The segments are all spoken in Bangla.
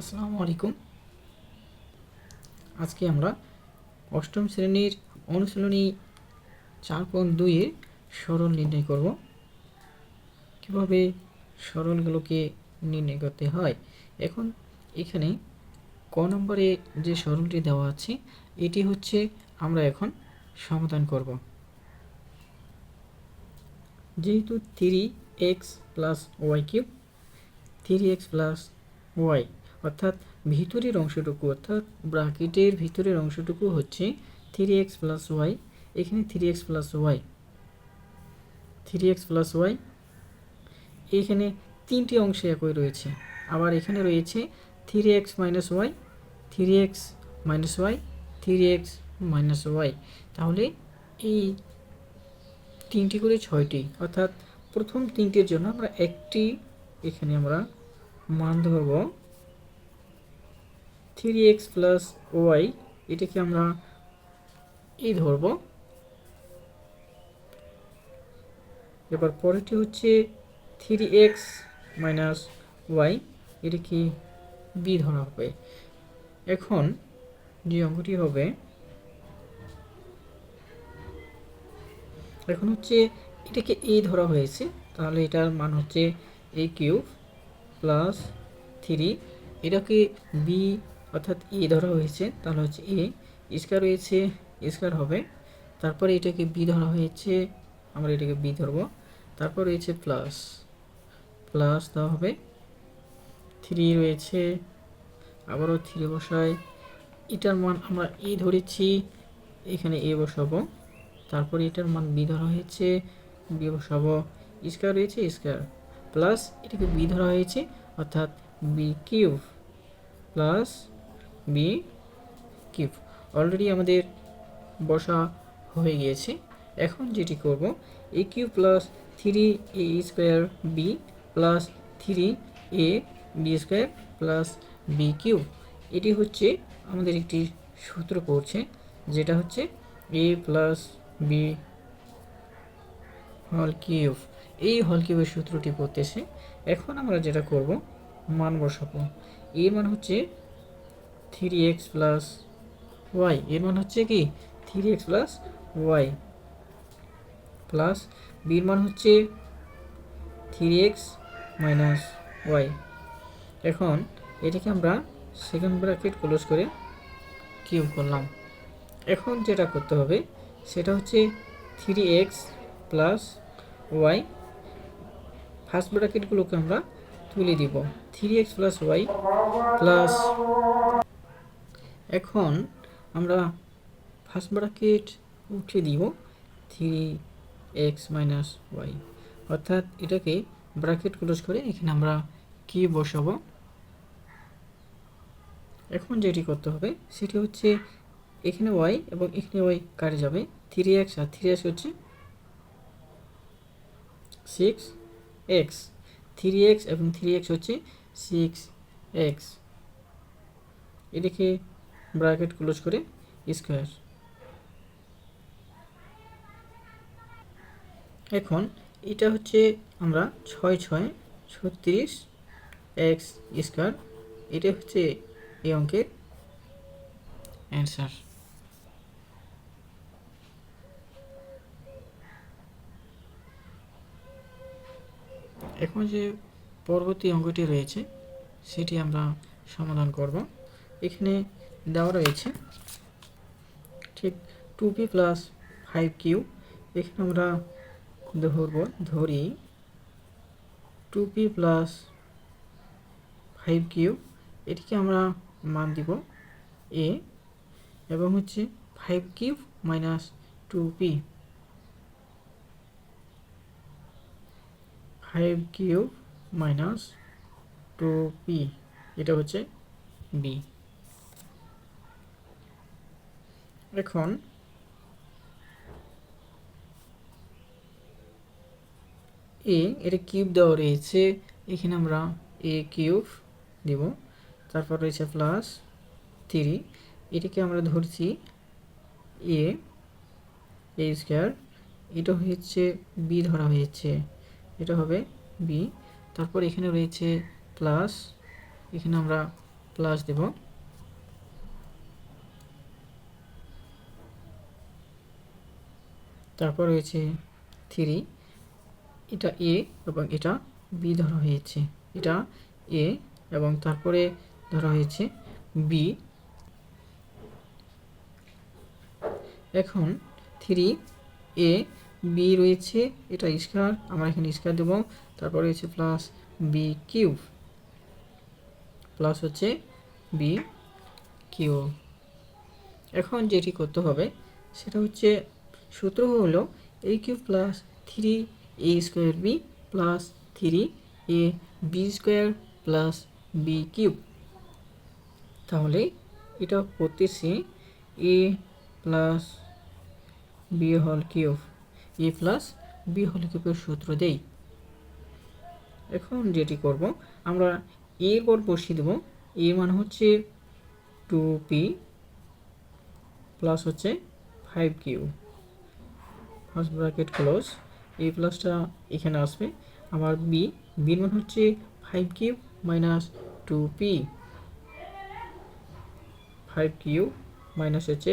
আসসালামু আলাইকুম। আজকে আমরা অষ্টম শ্রেণির অনুশীলনী চার পয়েন্ট দুইয়ের সরল নির্ণয় করব। কীভাবে সরলগুলোকে নির্ণয় করতে হয়? এখন এখানে ক নম্বরে যে সরলটি দেওয়া আছে, এটি হচ্ছে আমরা এখন সমাধান করব। যেহেতু three x plus y cube three x plus y অর্থাৎ ভিতরের অংশটুকু, অর্থাৎ ব্রাকেটের ভিতরের অংশটুকু হচ্ছে থ্রি এক্স প্লাস ওয়াই এখানে three x plus y three x plus y এখানে তিনটি অংশে একই রয়েছে। আবার এখানে রয়েছে three x minus y three x minus y three x minus y তাহলে এই তিনটি করে ছয়টি, অর্থাৎ প্রথম তিনটির জন্য আমরা একটি এখানে আমরা মান ধরব। থ্রি এক্স প্লাস ওয়াই এটাকে আমরা এই ধরব। এবার পরেরটি হচ্ছে থ্রি এক্স মাইনাস ওয়াই এটাকে বি ধরা হবে। এখন যে অঙ্কটি হবে, এখন হচ্ছে এটাকে এ ধরা হয়েছে, তাহলে এটার মান হচ্ছে এ কিউব প্লাস থ্রি এটাকে বি অর্থাৎ এ ধরা হয়েছে, তাহলে হচ্ছে এ স্কোয়ার রয়েছে স্কোয়ার হবে। তারপরে এটাকে বি ধরা হয়েছে, আমরা এটাকে বি ধরবো। তারপর রয়েছে প্লাস প্লাস দেওয়া হবে। থ্রি রয়েছে, আবারও থ্রি বসায় এটার মান আমরা এ ধরেছি, এখানে এ বসাবো। তারপরে এটার মান বি ধরা হয়েছে, বি বসাবো। স্কোয়ার রয়েছে স্কোয়ার প্লাস এটাকে বি ধরা হয়েছে, অর্থাৎ b cube plus b cube. Already আমাদের বসা হয়ে গিয়েছে। এখন যেটি করব a cube plus three a square b plus three a b square plus b cube এটি হচ্ছে আমাদের একটি সূত্র পড়ছে, যেটা হচ্ছে এ প্লাস বি হল কিউব এই হল কিউবের সূত্রটি পড়তেছে। এখন আমরা যেটা করব, মান বসাবো। এ মান হচ্ছে থ্রি এক্স প্লাস ওয়াই এর মান হচ্ছে কি? Three x plus y plus বির মান হচ্ছে থ্রি এক্স মাইনাস ওয়াই এখন এটাকে আমরা সেকেন্ড ব্র্যাকেট ক্লোজ করে কিউব করলাম। এখন যেটা করতে হবে, সেটা হচ্ছে three x plus y first ব্র্যাকেটগুলোকে আমরা তুলে দিব। Three x plus y plus এখন আমরা ফার্স্ট ব্রাকেট উঠে দিব থ্রি এক্স মাইনাস ওয়াই অর্থাৎ এটাকে ব্রাকেট ক্লোজ করে এখানে আমরা কি বসাবো? এখন যেটি করতে হবে সেটি হচ্ছে এখানে ওয়াই এবং এখানে ওয়াই কাটে যাবে থ্রি এক্স আর থ্রি এক্স হচ্ছে সিক্স এক্স থ্রি এক্স এবং থ্রি এক্স হচ্ছে সিক্স এক্স এটাকে ব্র্যাকেট ক্লোজ করে, স্কোয়ার। এখন এটা হচ্ছে আমরা ছয় ছয় ছত্রিশ এক্স স্কোয়ার, এটা হচ্ছে এই অঙ্কের অ্যান্সার। এখন যে পরবর্তী অঙ্কটি রয়েছে, সেটি আমরা সমাধান করব। এখানে দেওয়া রয়েছে। ঠিক two p plus five q এখানে আমরা ধরব, ধরি two p plus five q এটিকে আমরা মান দিব এ এবং হচ্ছে five cube minus two p five cube minus two p এটা হচ্ছে বি এখন এ এটা কিউব দেওয়া রয়েছে। এখানে আমরা এ কিউব দিব। তারপর রয়েছে প্লাস থ্রি এটাকে আমরা ধরছি এ এ স্কোয়ার এটা হচ্ছে বি ধরা হয়েছে। এটা হবে বি তারপর এখানে রয়েছে প্লাস এখানে আমরা প্লাস দেব। তারপর রয়েছে থ্রি, এটা এ এবং এটা বি ধরা হয়েছে। এটা এ এবং তারপরে ধরা হয়েছে বি। এখন থ্রি, এ, বি রয়েছে, এটা স্কোয়ার, আমরা এখানে স্কোয়ার দেবো। তারপর রয়েছে প্লাস বি কিউব। প্লাস হচ্ছে বি কিউ এখন যেটি করতে হবে, সেটা হচ্ছে সূত্র হলো a cube plus three a square b plus three a b square plus b cube. তাহলে এটা করতেছি এ প্লাস বি হল কিউব। এ প্লাস বি হল কিউবের সূত্র দেই। এখন যেটি করব, আমরা এর পর বসিয়ে দেবো। এর মান হচ্ছে টু পি প্লাস হচ্ছে five q first bracket close এই প্লাসটা এখানে আসবে। আমার বি বির মান হচ্ছে five q minus two p five q minus হচ্ছে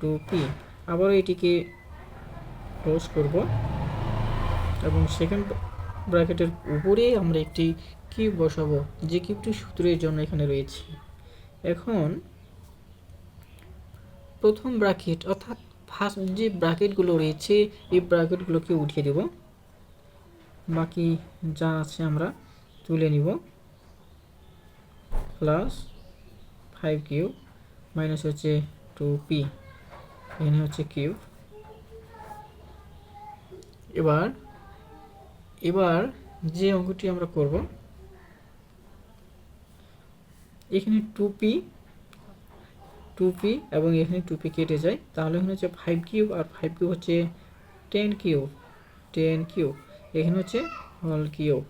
টু পি আবারও এটিকে ক্লোজ করব এবং সেকেন্ড ব্র্যাকেটের উপরে আমরা একটি কিউব বসাবো। যে কিউবটি সূত্রের জন্য এখানে রয়েছে। এখন প্রথম ব্র্যাকেট অর্থাৎ ফার্স্ট যে ব্র্যাকেটগুলো রয়েছে, এই ব্র্যাকেটগুলোকে উঠিয়ে দেব। বাকি যা আছে আমরা তুলে নিব। প্লাস ফাইভ কিউব মাইনাস হচ্ছে টু পি, এখানে হচ্ছে কিউব। এবার এবার যে অঙ্কটি আমরা করব, এখানে টু পি টু পি এবং এখানে টু পি কেটে যায়। তাহলে এখানে হচ্ছে ফাইভ কিউব আর ফাইভ কিউব হচ্ছে টেন কিউব টেন কিউব এখানে হচ্ছে হল কিউব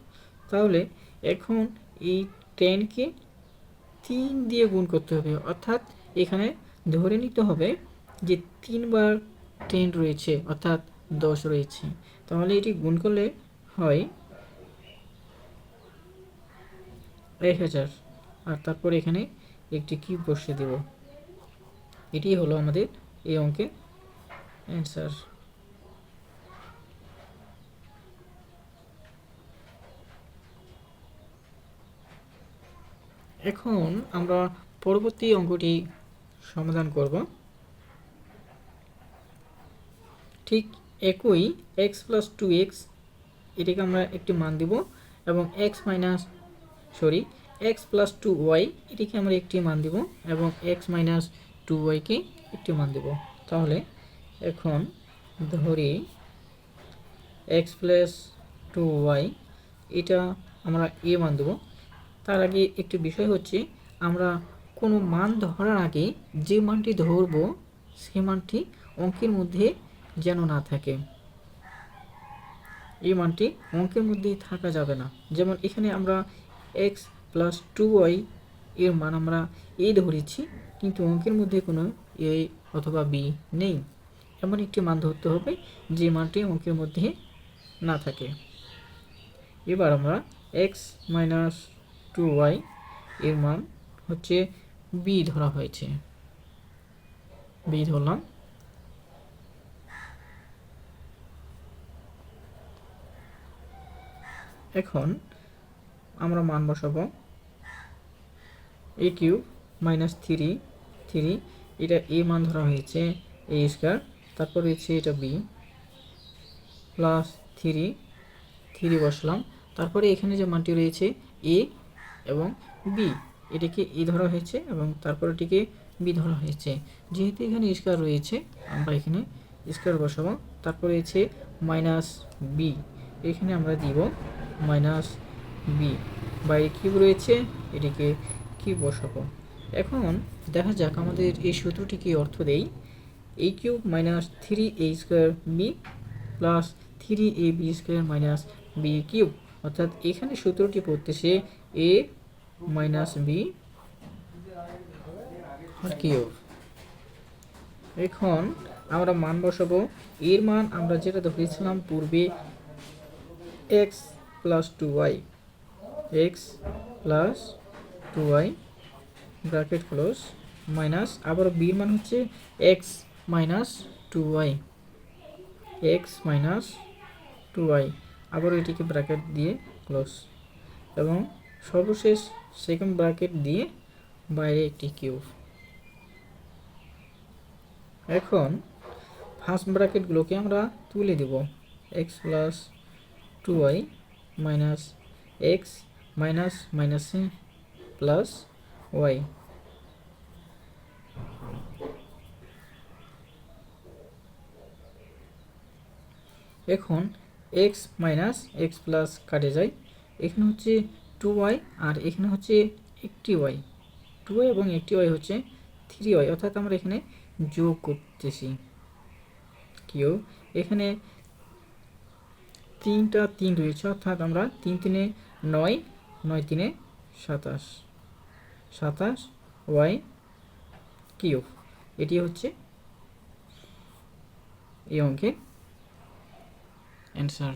তাহলে এখন এই টেনকে তিন দিয়ে গুণ করতে হবে। অর্থাৎ এখানে ধরে নিতে হবে যে তিনবার টেন রয়েছে, অর্থাৎ দশ রয়েছে। তাহলে এটি গুণ করলে হয় এক হাজার। আর তারপর এখানে একটি কিউব বসিয়ে দেব। এটি হলো আমাদের এই অঙ্কের অ্যান্সার এখন আমরা পরবর্তী অঙ্কটি সমাধান করব। ঠিক একই এক্স প্লাস টু এক্স এটাকে আমরা একটি মান দিব এবং x minus sorry x plus two y এটিকে আমরা একটি মান দিব এবং এক্স মাইনাস টু ওয়াইকে একটি মান দেব। তাহলে এখন ধরি এক্স প্লাস টু ওয়াই এটা আমরা এ মান দেবো। তার আগে একটি বিষয় হচ্ছে, আমরা কোনো মান ধরার আগে যে মানটি ধরব সেই মানটি অঙ্কের মধ্যে যেন না থাকে। এই মানটি অঙ্কের মধ্যে থাকা যাবে না। যেমন এখানে আমরা এক্স প্লাস টু ওয়াই এর মান আমরা এ ধরেছি, কিন্তু অঙ্কের মধ্যে কোনো এ অথবা বি নেই। এমন একটি মান ধরতে হবে, যে মানটি অঙ্কের মধ্যে না থাকে। এবার আমরা এক্স মাইনাস টু ওয়াই এর মান হচ্ছে বি ধরা হয়েছে। বি ধরলাম। এখন আমরা মান বসাবো। A cube minus three three, এটা এ মান ধরা হয়েছে এ স্কোয়ার, তারপর রয়েছে এটা বি প্লাস থ্রি থ্রি বসলাম, তারপরে এখানে যে মানটি রয়েছে এ এবং বি এটাকে এ ধরা হয়েছে এবং তারপর এটিকে বি ধরা হয়েছে। যেহেতু এখানে স্কোয়ার রয়েছে, আমরা এখানে স্কোয়ার বসাবো, তারপর রয়েছে মাইনাস বি এখানে আমরা দিব মাইনাস বি বাইরে কিউব রয়েছে, এটিকে কিউব বসাবো? এখন দেখা যাক আমাদের এই সূত্রটি কি অর্থ দেই a cube minus three a square b plus three a b square minus b cube. অর্থাৎ এখানে সূত্রটি পড়তেছে এ মাইনাস বি কিউব। এখন আমরা মান বসাবো। এর মান আমরা যেটা ধরেছিলাম পূর্বে x plus two y x plus two y bracket close minus আবার বির মান হচ্ছে x minus two y x minus two y আবার এটিকে ব্র্যাকেট দিয়ে ক্লোজ এবং সর্বশেষ সেকেন্ড ব্র্যাকেট দিয়ে বাইরে একটি কিউব এখন ফার্স্ট ব্র্যাকেটগুলোকে আমরা তুলে দেব x plus two y minus x minus minus plus y এখন এক্স মাইনাস এক্স প্লাস কাটে যায়। এখানে হচ্ছে টু ওয়াই আর এখানে হচ্ছে একটি ওয়াই টু ওয়াই এবং একটি ওয়াই হচ্ছে থ্রি ওয়াই অর্থাৎ আমরা এখানে যোগ করতেছি। কেউ এখানে তিনটা তিন রয়েছে, অর্থাৎ আমরা তিন তিনে নয় নয় তিনে সাতাশ। সাতাশ ওয়াই কিউব। এটি হচ্ছে এই অঙ্কের অ্যান্সার